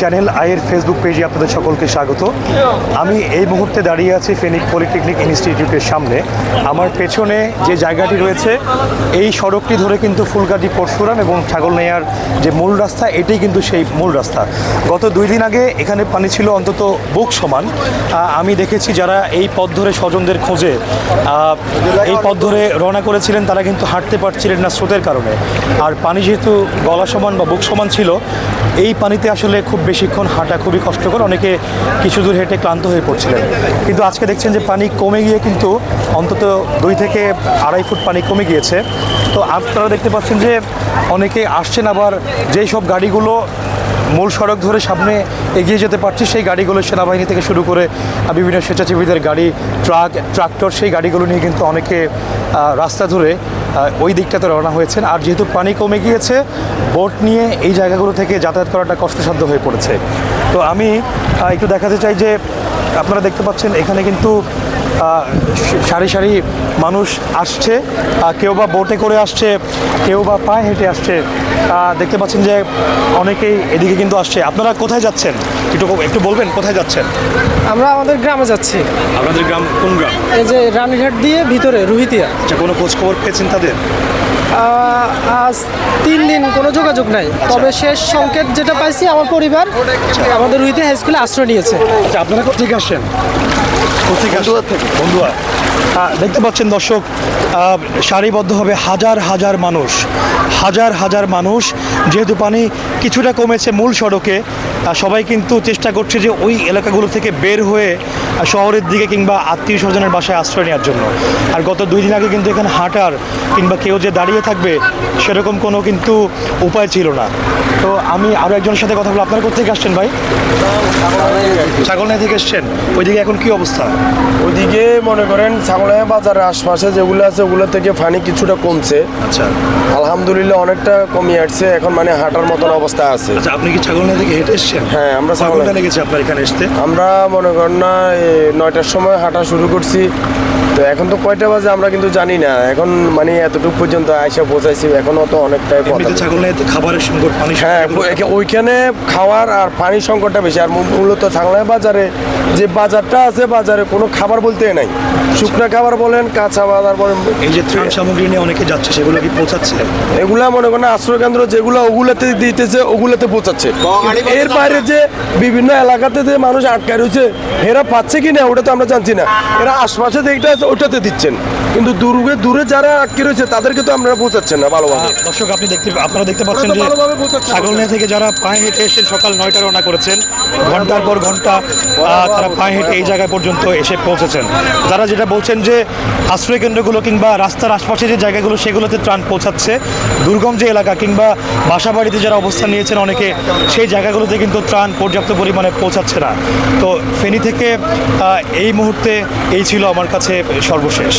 Channel আইয়ের Facebook পেজে আপনাদের সকলকে স্বাগত। আমি এই মুহূর্তে দাঁড়িয়ে আছি ফেনিক পলিটেকনিক ইনস্টিটিউটের সামনে। আমার পেছনে যে জায়গাটি রয়েছে, এই সড়কটি ধরে কিন্তু ফুলগাজী পরশুরাম এবং ছাগলনাইয়ার যে মূল রাস্তা এটাই কিন্তু সেই মূল রাস্তা। গত দুই দিন আগে এখানে পানি ছিল অন্তত বুক সমান। আমি দেখেছি যারা এই পথ ধরে স্বজনদের খোঁজে এই পথ ধরে রওনা করেছিলেন, তারা কিন্তু হাঁটতে পারছিলেন না স্রোতের কারণে। আর পানি যেহেতু গলা সমান বা বুক সমান ছিল, এই পানিতে আসলে খুব বেশিক্ষণ হাঁটা খুবই কষ্টকর। অনেকে কিছু দূর হেঁটে ক্লান্ত হয়ে পড়ছিলেন। কিন্তু আজকে দেখছেন যে পানি কমে গিয়ে কিন্তু অন্তত দুই থেকে আড়াই ফুট পানি কমে গিয়েছে। তো আপনারা দেখতে পাচ্ছেন যে অনেকে আসছেন আবার যেই সব গাড়িগুলো মূল সড়ক ধরে সামনে এগিয়ে যেতে পারছি, সেই গাড়িগুলো সেনাবাহিনী থেকে শুরু করে বিভিন্ন স্বেচ্ছাসেবীদের গাড়ি, ট্রাক, ট্রাক্টর, সেই গাড়িগুলো নিয়ে কিন্তু অনেকে রাস্তা ধরে ওই দিকটাতে রওনা হয়েছেন। আর যেহেতু পানি কমে গিয়েছে, বোট নিয়ে এই জায়গাগুলো থেকে যাতায়াত করাটা কষ্টসাধ্য হয়ে পড়েছে। তো আমি একটু দেখাতে চাই যে, আপনারা দেখতে পাচ্ছেন, এখানে কিন্তু সারি সারি মানুষ আসছে কেউ বা বোটে করে আসছে কেউ বা পায়ে হেঁটে আসছে দেখতে পাচ্ছেন যে অনেকেই এদিকে কিন্তু আসছে। আপনারা কোথায় যাচ্ছেন? একটু একটু বলবেন কোথায় যাচ্ছেন? আমরা আমাদের গ্রামে যাচ্ছি। আপনাদের গ্রাম কোন গ্রাম? এই যে রানীঘাট দিয়ে ভিতরে রুহিতিয়া। আচ্ছা কোনো খোঁজ খবর পেয়েছেন তাদের? আজ তিন দিন কোনো যোগাযোগ নাই। তবে শেষ সংকেত যেটা পাইছি আমার পরিবার আমাদের রুহিতিয়া হাই স্কুলে আশ্রয় নিয়েছে। আচ্ছা আপনারা থেকে। বন্ধুয়া। দেখতে পাচ্ছেন দর্শক সারিবদ্ধভাবে হাজার হাজার মানুষ হাজার হাজার মানুষ যেহেতু পানি কিছুটা কমেছে মূল সড়কে সবাই কিন্তু চেষ্টা করছে যে ওই এলাকাগুলো থেকে বের হয়ে শহরের দিকে কিংবা আত্মীয় স্বজনের বাসায় আশ্রয় নেওয়ার জন্য। আর গত দুই দিন আগে কিন্তু এখানে হাঁটার কিংবা কেউ যে দাঁড়িয়ে থাকবে সেরকম কোনো কিন্তু উপায় ছিল না। তো আমি আরও একজনের সাথে কথা বলব। আপনারা কোথেকে আসছেন ভাই? ছাগলনাই থেকে এসছেন। ওইদিকে এখন কি অবস্থা? ওইদিকে মনে করেন ছাগলাইয়া বাজারের আশপাশে যেগুলো আছে ওগুলো থেকে ফানি কিছুটা কমছে। আচ্ছা। আলহামদুলিল্লাহ অনেকটা কমিয়ে আসছে। এখন মানে হাঁটার মতন অবস্থা আছে। আচ্ছা আপনি কি ছাগলনাই থেকে হেঁটে এসছেন? হ্যাঁ, আমরা ছাগলনাই- লেগেছে আপনার এখানে আসতে আমরা মনে করেন না নয়টার সময় হাঁটা শুরু করছি। তো এখন তো কয়টা বাজে আমরা কিন্তু জানি না। এখন মানে এতটুকু পর্যন্ত আইসা পৌঁছাইছি এখনও তো অনেকটাই খাবারের সংকট পানি হ্যাঁ ওইখানে খাওয়ার আর পানির সংকটটা বেশি। আর মূলত ছাগলাই বাজারে যে বাজারটা আছে বাজারে কোনো খাবার বলতে নাই। শুকনা খাবার বলেন কাঁচা বাজার বলেন। এই যে ত্রাণ সামগ্রী নিয়ে অনেকে যাচ্ছে সেগুলো কি পৌঁছাচ্ছে? এগুলা মনে করেন আশ্রয় কেন্দ্র যেগুলো ওগুলাতে দিতেছে ওগুলাতে পৌঁছাচ্ছে। এর বাইরে যে বিভিন্ন এলাকাতে যে মানুষ আটকা রয়েছে এরা পাচ্ছে কি না ওটা তো আমরা জানছি না। এরা আশপাশে যেটা আছে ওটাতে দিচ্ছেন। কিন্তু দূরে দূরে যারা আটকে রয়েছে তাদেরকে তো আমরা পৌঁছাচ্ছেন না ভালোভাবে। আহ, দর্শক আপনি দেখতে আপনারা দেখতে পাচ্ছেন যে। ছাগলনাই থেকে যারা পায়ে হেঁটে এসেছেন সকাল নয়টা রওনা করেছেন ঘণ্টার পর ঘণ্টা তারা পায়ে হেঁটে এই জায়গায় পর্যন্ত এসে পৌঁছেছেন। যারা যেটা বলছেন যে আশ্রয় কেন্দ্রগুলো কিংবা রাস্তার আশপাশে যে জায়গাগুলো সেগুলোতে ত্রাণ পৌঁছাচ্ছে। দুর্গম যে এলাকা কিংবা বাসা বাড়িতে যারা অবস্থান নিয়েছেন অনেকে সেই জায়গাগুলোতে কিন্তু ত্রাণ পর্যাপ্ত পরিমাণে পৌঁছাচ্ছে না। তো ফেনী থেকে এই মুহূর্তে এই ছিল আমার কাছে সর্বশেষ।